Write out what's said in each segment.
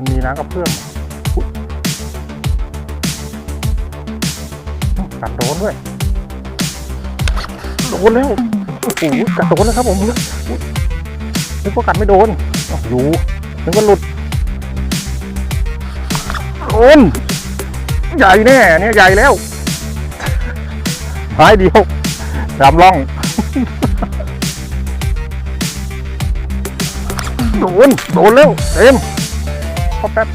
มันมีน้ำกับเพื่อมกัดโดนด้วย โดนแล้วโอ้โหกัดโดนแล้วครับผมนึกว่ากัดไม่โดนออยู่นึกว่าหลุดโดนใหญ่แน่เนี่ยใหญ่แล้วไม้เดียวดำล่องโดนโดนแล้วเต็ม เข้าแป๊บ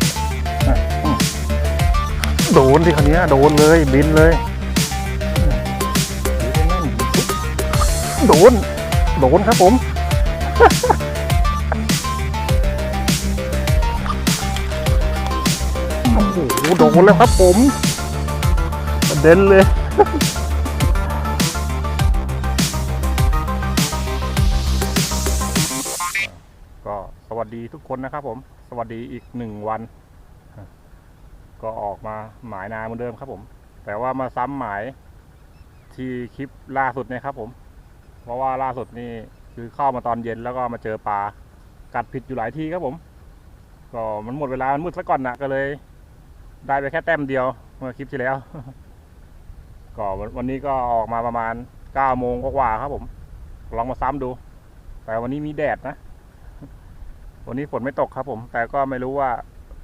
อ่โดนที่คันนี้โดนเลยบินเลย โดน โดนครับผมโอ้โหโดนแล้วครับผมประเด็นเลย ทุกคนนะครับผม สวัสดีอีกหนึ่งวัน ก็ออกมาหมายนาเหมือนเดิมครับผม แต่ว่ามาซ้ำหมายที่คลิปล่าสุดเนี่ยครับผม เพราะว่าล่าสุดนี่คือเข้ามาตอนเย็นแล้วก็มาเจอปลากัดผิดอยู่หลายที่ครับผม ก็มันหมดเวลา มันมืดซะก่อนนะก็เลย ได้ไปแค่แต้มเดียวเมื่อคลิปที่แล้ว ก็วันนี้ก็ออกมาประมาณเก้าโมงกว่าครับผม ลองมาซ้ำดู แต่วันนี้มีแดดนะ วันนี้ฝนไม่ตกครับผม แต่ก็ไม่รู้ว่า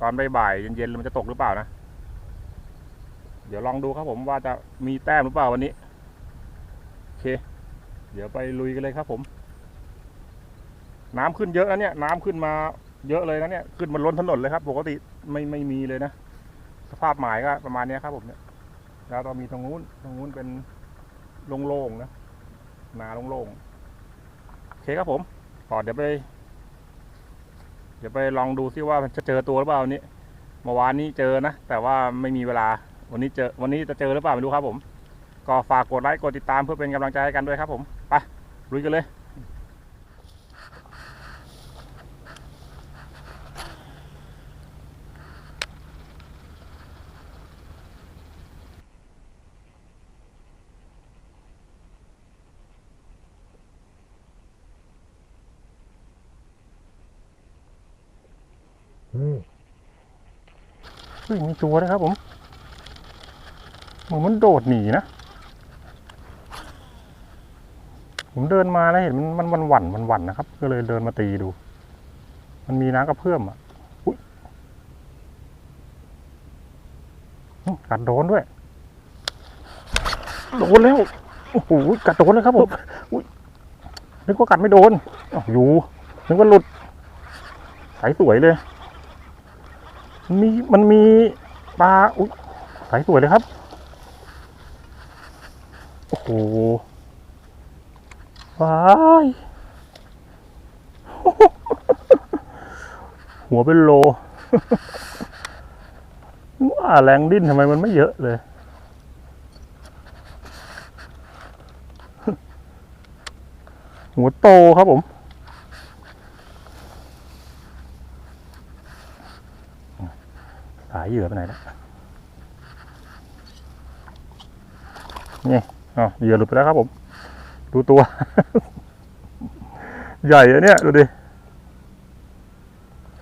ตอนบ่ายๆเย็นๆมันจะตกหรือเปล่านะ เดี๋ยวลองดูครับผมว่าจะมีแต้มหรือเปล่าวันนี้ โอเค เดี๋ยวไปลุยกันเลยครับผม น้ำขึ้นเยอะนะเนี่ย น้ำขึ้นมาเยอะเลยนะเนี่ย ขึ้นมาล้นถนนเลยครับ ปกติไม่ไม่มีเลยนะ สภาพหมายก็ประมาณนี้ครับผมเนี่ยแล้วก็มีตรงนู้น ตรงนู้นเป็นโล่งๆนะ นาโล่งๆ โอเคครับผมก่อเดี๋ยวไป เดี๋ยวไปลองดูซิว่ามันจะเจอตัวหรือเปล่าวันนี้เมื่อวานนี้เจอนะ แต่ว่าไม่มีเวลาวันนี้เจอวันนี้จะเจอหรือเปล่าไม่รู้ครับผม ก็ฝากกดไลค์กดติดตามเพื่อเป็นกำลังใจให้กันด้วยครับผมไปลุยกันเลย ฮ้ยมีตัวนะครับผมเหมือนมันโดดหนีนะ ผมเดินมาแล้วเห็นมันมันหวั่นมันหวั่นนะครับ ก็เลยเดินมาตีดู มันมีน้ำกระเพื่อมอะอุ๊ยกัดโดนด้วย โดนแล้วโอ้โหกัดโดนเลยครับผมอุ้ยนึกว่ากัดไม่โดนออยู่นึกว่าหลุดสายสวยเลย มันมีมันมีปลาอุ้ยสายสวยเลยครับ โอ้โหว้ายหัวเป็นโลว่าแรงดิ้นทำไมมันไม่เยอะเลย หัวโตครับผม สายเหยื่อไปไหนแล้วนี่อ๋อเหยื่อหลุดไปแล้วครับผม ดูตัว ใหญ่อะเนี่ย ดูดิ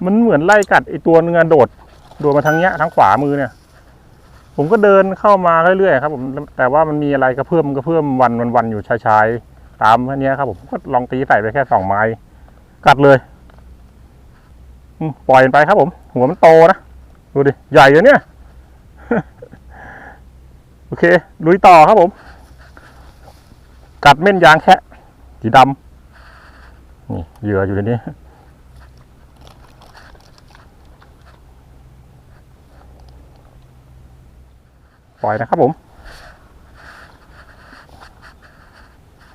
มันเหมือนไล่กัดไอตัวนึงอะโดด โดดมาทางเนี้ยทางขวามือเนี่ย ผมก็เดินเข้ามาเรื่อยๆครับผม แต่ว่ามันมีอะไรกระเพื่อมกระเพื่อมวันวันวันอยู่ชายๆตามอันนี้ครับผมก็ลองตีใส่ไปแค่สองไม้ กัดเลยปล่อยไปครับผม หัวมันโตนะ ดูดิ ใหญ่เลยเนี่ย โอเค ลุยต่อครับผม กัดเม่นยางแคะสีดำนี่เหยื่ออยู่ในนี้ปล่อยนะครับผม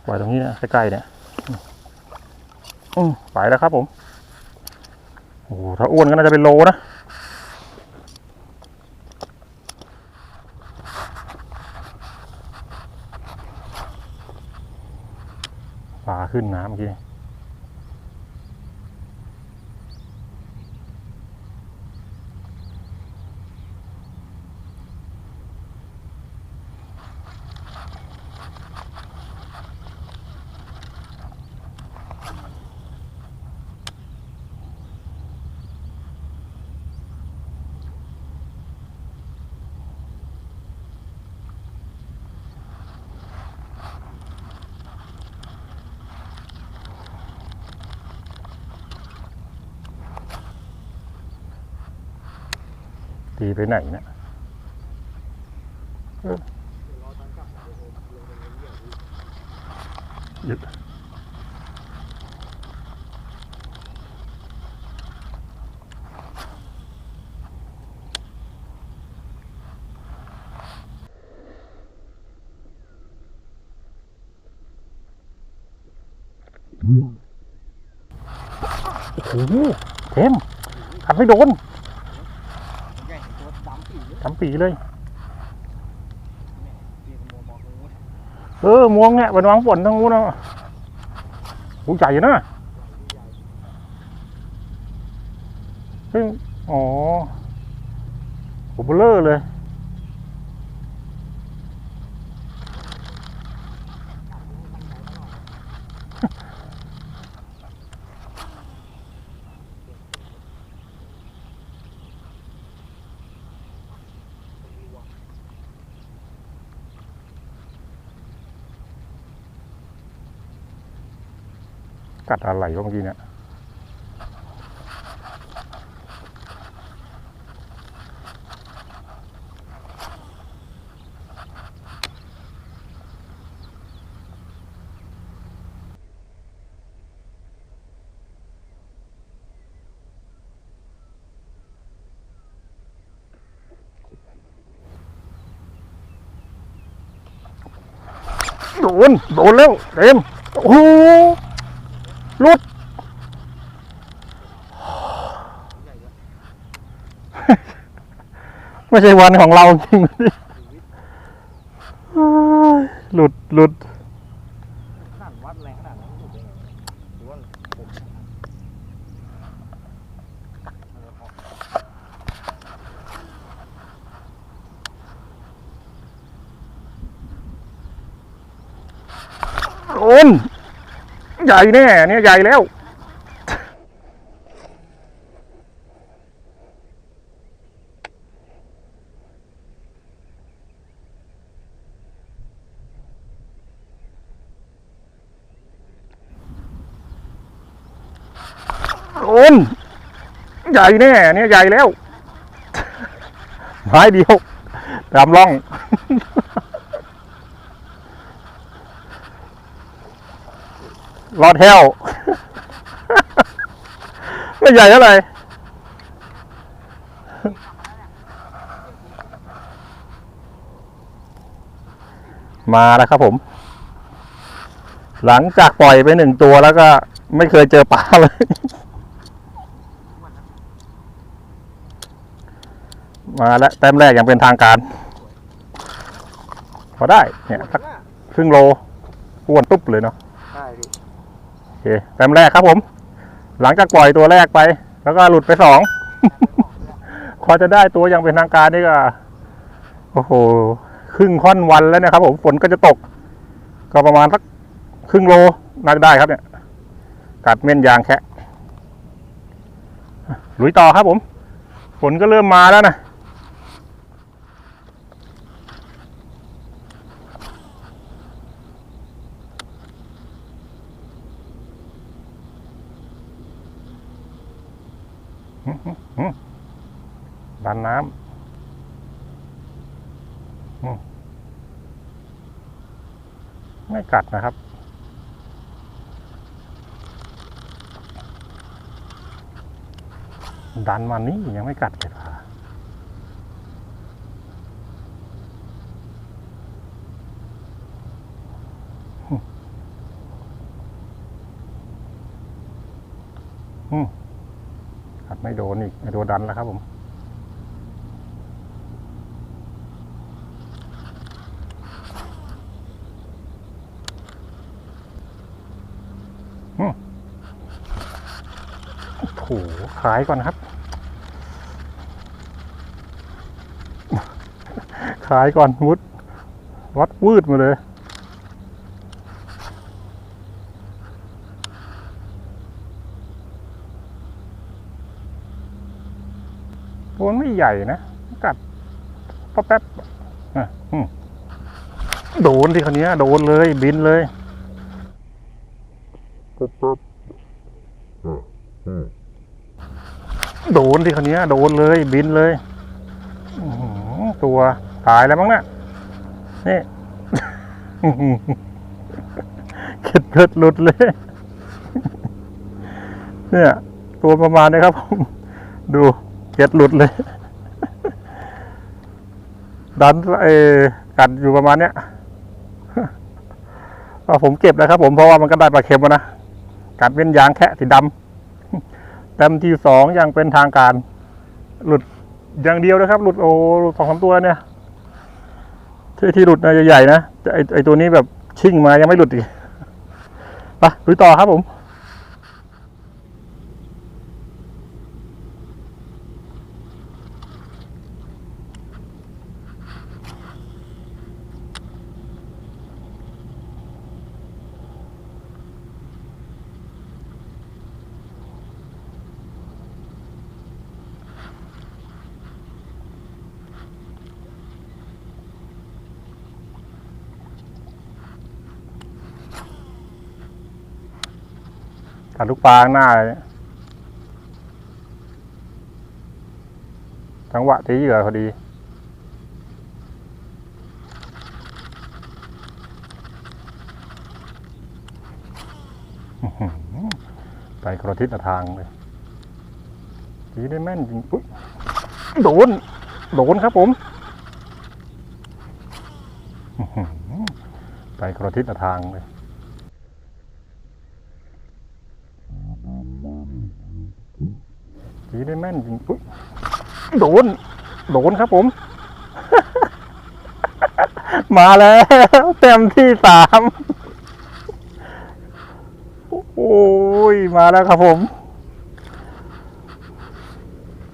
ปล่อยตรงนี้นะใกล้ๆเนี่ยอืมไปแล้วครับผม โอ้โหถ้าอ้วนก็น่าจะเป็นโลนะ ปลาขึ้นน้ำเมื่อกี้ ตีไปไหนเนี่ยหยุดโอ้โหเทมขัดไม่โดน ปีเลยเลยเรียกมอมอมวงเนี่ยเป็นวางฝนทั้งนู้นนะหูใหญ่นะซึ่งอ๋อโหเบลเลอร์เลย กัดอะไรวะเมื่อกี้เนี่ยโดน โดนแล้วเต็มโอ้โห ลุด ไม่ใช่วันของเราจริงหลุดหลุดขนาดวัดแรงขนาดนั้นถูกได้ไงหรือน ใหญ่แน่เนี่ยใหญ่แล้วโดนใหญ่แน่เนี่ยใหญ่แล้ว ไม้เดียวตามร่อง รอดแท้ว ไม่ใหญ่เท่าไหร่มาแล้วครับผม หลังจากปล่อยไปหนึ่งตัวแล้วก็ไม่เคยเจอปลาเลย มาแล้วแต้มแรกอย่างเป็นทางการ พอได้เนี่ยสักครึ่งโลอ้วนตุ๊บเลยเนาะใช่ เคแต้มแรกครับผม หลังจากปล่อยตัวแรกไป แล้วก็หลุดไปสองพอจะได้ตัวอย่างเป็นทางการนี่ก็โอ้โหครึ่งค่อนวันแล้วนะครับ ผมฝนก็จะตก ก็ประมาณสักครึ่งโลน่าจะได้ครับเนี่ย กัดเม่นยางแคะลุยต่อครับผม ฝนก็เริ่มมาแล้วนะ ดันน้ำอืมไม่ กัดนะครับ ดันมานี่ยังไม่กัดเลยอืมอืมกัดไม่โดนอีกไม่โดนดันแล้วครับผม โถขายก่อนครับ ขายก่อนมุด วัดวืดมาเลยตัวไม่ใหญ่นะ กัดป๊อแป๊บอะโดนที่คนนี้ยโดนเลยบินเลย โดนที่คนนี้ยโดนเลย บินเลยตัวตายแล้วมั้งน่ะนี่เข็ดเกิดหลุดเลย เนี่ย ตัวประมาณนี้ครับผมดูเก็ดหลุดเลย ดันเออกัดอยู่ประมาณเนี้ยก็ผมเก็บแล้วครับผมเพราะว่ามันก็ได้ปลาเค็มแล้วนะ กัดเป็นยางแคะสีดำเต็มที่สองอย่างเป็นทางการ หลุดอย่างเดียวนะครับ หลุดโอ้หลุดสองสามตัวเนี่ย ที่ที่หลุดนะใหญ่ๆนะไอไอตัวนี้แบบชิ่งมายังไม่หลุดอีกไปลุยต่อครับผมัดลูกปลาข้างหน้าเลยจังหวะที่เหยื่อพอดีไปกระทิศละทางเลยตีได้แม่นจริงอุ๊ยโดน โดนครับผมไปกระทิศละทางเลย ตีได้แม่นจริงอุ๊ยโดน โดนครับผม มาแล้ว เต็มที่สามโอ้ยมาแล้วครับผม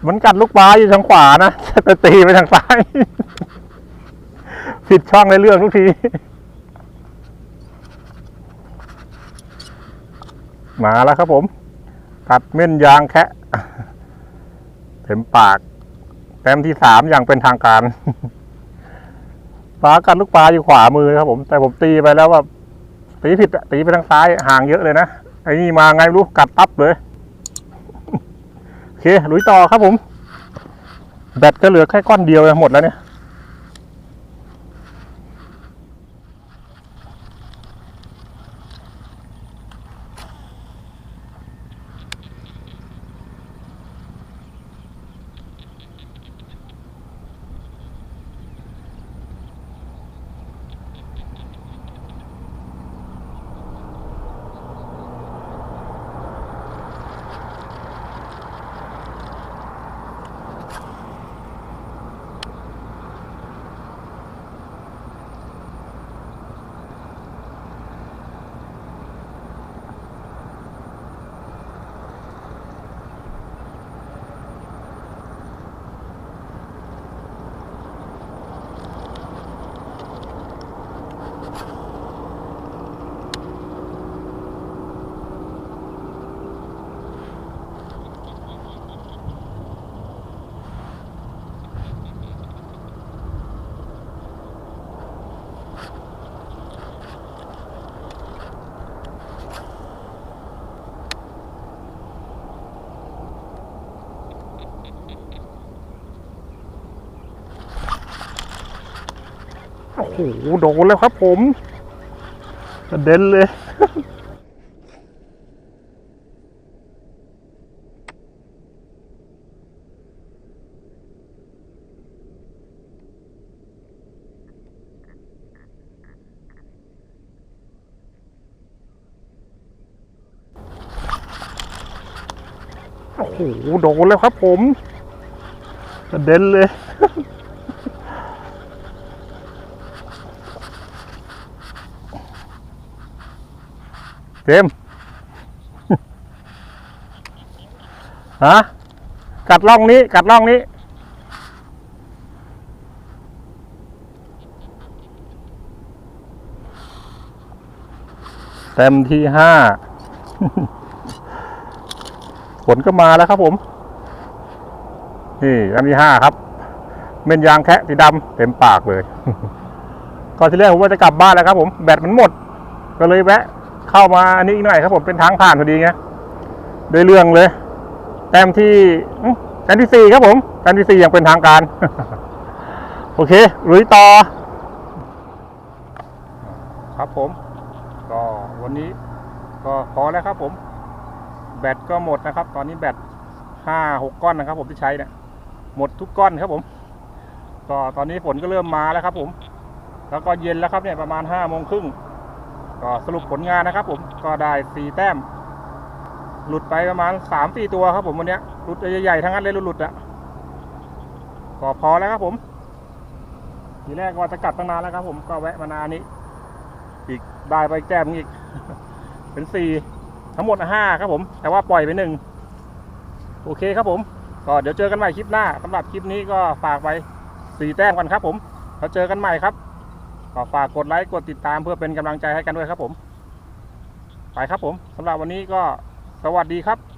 มันกัดลูกปลาอยู่ทางขวานะแต่ตีไปทางซ้าย ผิดช่องในเรื่องทุกที มาแล้วครับผม กัดเม่นยางแคะ เต็มปากแต้มที่สามอย่างเป็นทางการปลากันลูกปลาอยู่ขวามือครับผม แต่ผมตีไปแล้วว่าตีผิดอะตีไปทางซ้ายห่างเยอะเลยนะไอ้นี่มาไงไม่รู้กัดตับเลยโอเคลุยต่อครับผม แบตก็เหลือแค่ก้อนเดียวหมดแล้วเนี่ย หโดนแล้วครับผมกระเด็นเลยโอ้โหโดนแล้วครับผมกระเด็นเลย เต็มฮะกัดล่องนี้กัดล่องนี้เต็มที่ห้าผลก็มาแล้วครับผม นี่อันที่ห้าครับ เม็นยางแคะสีดำเต็มปากเลย ก่อนที่แรกผมว่าจะกลับบ้านแล้วครับผม แบตมันหมด ก็เลยแวะ เข้ามาอันนี้อีกหน่อยครับผมเป็นทางผ่านพอดีไงได้เรื่องเลย แต้มที่แต้มที่สี่ครับผมแต้มที่สี่ย่างเป็นทางการโโอเคลุยต่อ ครับผม ก็วันนี้ ก็พอแล้วครับผม แบตก็หมดนะครับ ตอนนี้แบตห้าหกก้อนนะครับ ผมที่ใช้เนี่ยหมดทุกก้อนครับผม ก็ตอนนี้ฝนก็เริ่มมาแล้วครับผม แล้วก็เย็นแล้วครับเนี่ยประมาณห้าโมงครึ่ง ก็สรุปผลงานนะครับ ผมก็ได้สี่แต้ม หลุดไปประมาณสามสี่ตัวครับ ผมวันนี้หลุดใหญ่ๆทั้งนั้นเลยหลุดๆอะก็พอแล้วครับผม ทีแรกก็จะกลับตั้งนานแล้วครับ ผมก็แวะมานานนี้ อีกได้ไปแก้มอีก เป็นสี่ทั้งหมดห้าครับผม แต่ว่าปล่อยไปหนึ่งโอเคครับผม ก็เดี๋ยวเจอกันใหม่คลิปหน้าสำหรับคลิปนี้ก็ฝากไปสี่แต้มกันครับ ผมแล้วเจอกันใหม่ครับ ก็ฝากกดไลค์กดติดตามเพื่อเป็นกำลังใจให้กันด้วยครับผม ไปครับผมสำหรับวันนี้ก็สวัสดีครับ